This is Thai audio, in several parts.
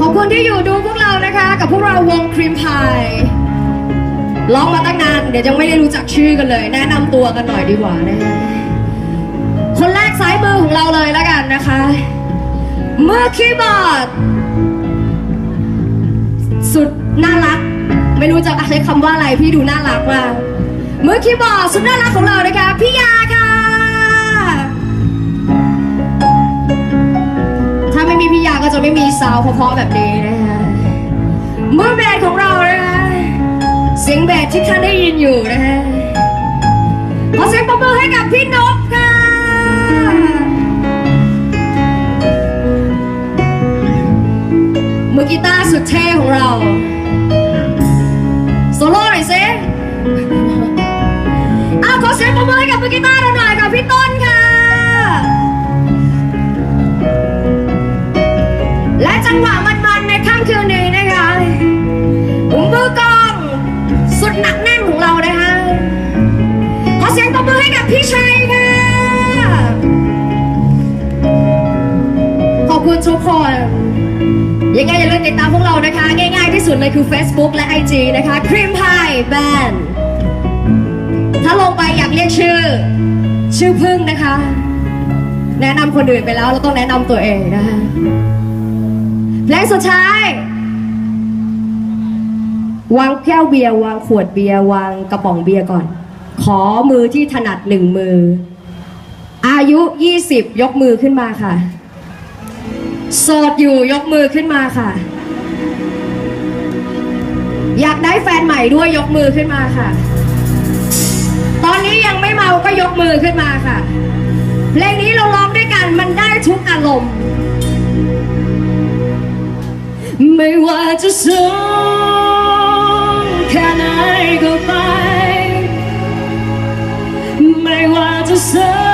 ขอบคุณที่อยู่ดูพวกเรานะคะ กับพวกเราวงครีมพายร้องมาตั้งนานเดี๋ยวยังไม่ได้รู้จักชื่อกันเลย แนะนำตัวกันหน่อยดีกว่านะคะคนแรกซ้ายมือของเราเลยแล้วกันนะคะมือคีย์บอร์ดสุดน่ารัก ไม่รู้จะใช้คำว่าอะไรพี่ดูน่ารักมากมือคีย์บอร์ดสุดน่ารักของเรานะคะพี่ยา จะไม่มีซาวด์เพราะๆแบบนี้นะคะมือเบสของเรานะคะเสียงเบสที่ท่านได้ยินอยู่นะคะขอเสียงปรบมือให้กับพี่นกค่ะมือกีตาร์สุดเท่ของเราโซโล่หน่อยสิอ้าวขอเสียงปรบมือให้กับมือกีตาร์เราหน่อยกับพี่ต้นค่ะ ทุกคน ยังไงอย่าลืมติดตามพวกเรานะคะ ง่ายๆที่สุดเลยคือ Facebook และ IG นะคะครีมพายแบนถ้าลงไปอยากเรียกชื่อ ชื่อพึ่งนะคะ แนะนำคนอื่นไปแล้วเราต้องแนะนำตัวเองนะคะเพลงสุดท้ายวางแก้วเบียร์วางขวดเบียร์วางกระป๋องเบียร์ก่อน ขอมือที่ถนัดหนึ่งมือ อายุ 20 ยกมือขึ้นมาค่ะ โสดอยู่ยกมือขึ้นมาค่ะ อยากได้แฟนใหม่ด้วยยกมือขึ้นมาค่ะ ตอนนี้ยังไม่เมาก็ยกมือขึ้นมาค่ะ เพลงนี้เราร้องด้วยกันมันได้ทุกอารมณ์ ไม่ว่าจะสูงแค่ไหนก็ไป ไม่ว่าจะสูง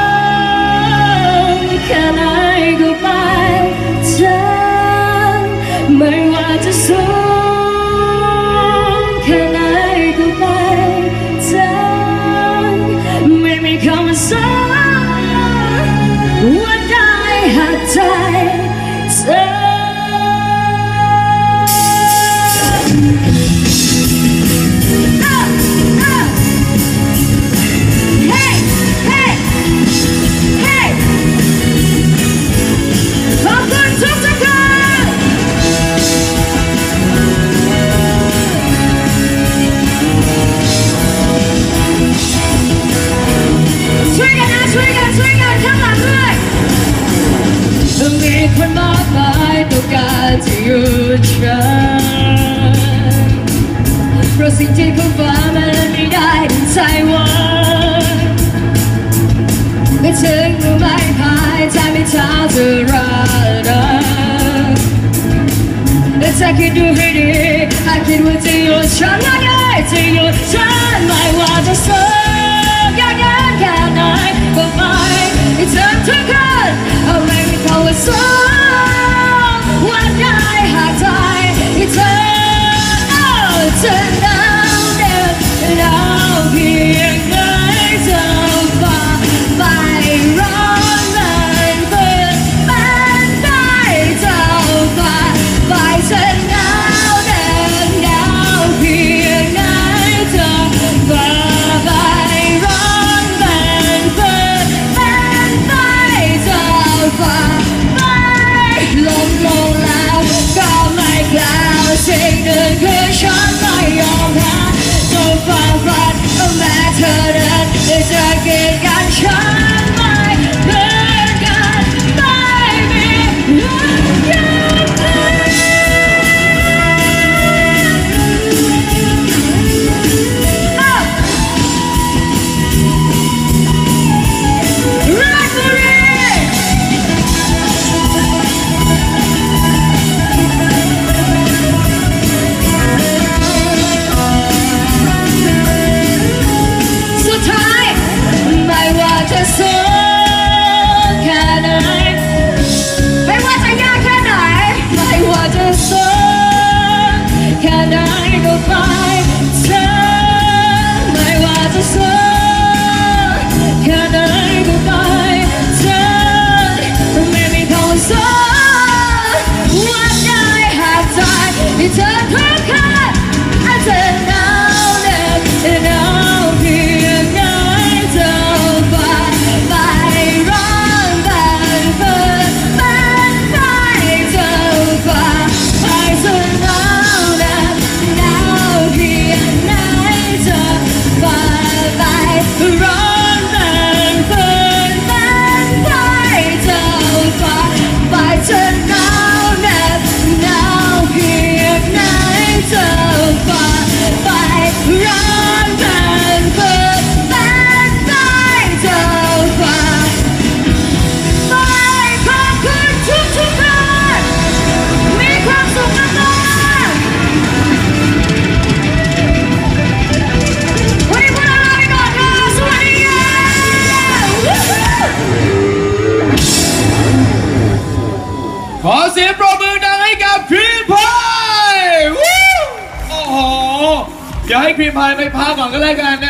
เพราะสิ่งที่เขาฝันมันไม่ได้ใจหวังไม่ถึงรือไม่พายใจไม่เท่าจะรักแต่ถ้าคิดดูให้ดีหากคิดว่าจะอยู่ฉันว่าไงจะอยู่ฉันไม่ว่าจะสูงยากเย็นแค่ไหนก็ไม่ให้เธอทุกค สิ่งหนึ่งคือฉันไม่ยอมแพ้ต้องฟังฟันแม้เธอนั้จะเกลียดกันฉัน goodbye. เสียงปรบมือดังให้กับครีมพายโอ้โห เดี๋ยวให้ครีมพายไปพักก่อนก็แล้วกันนะ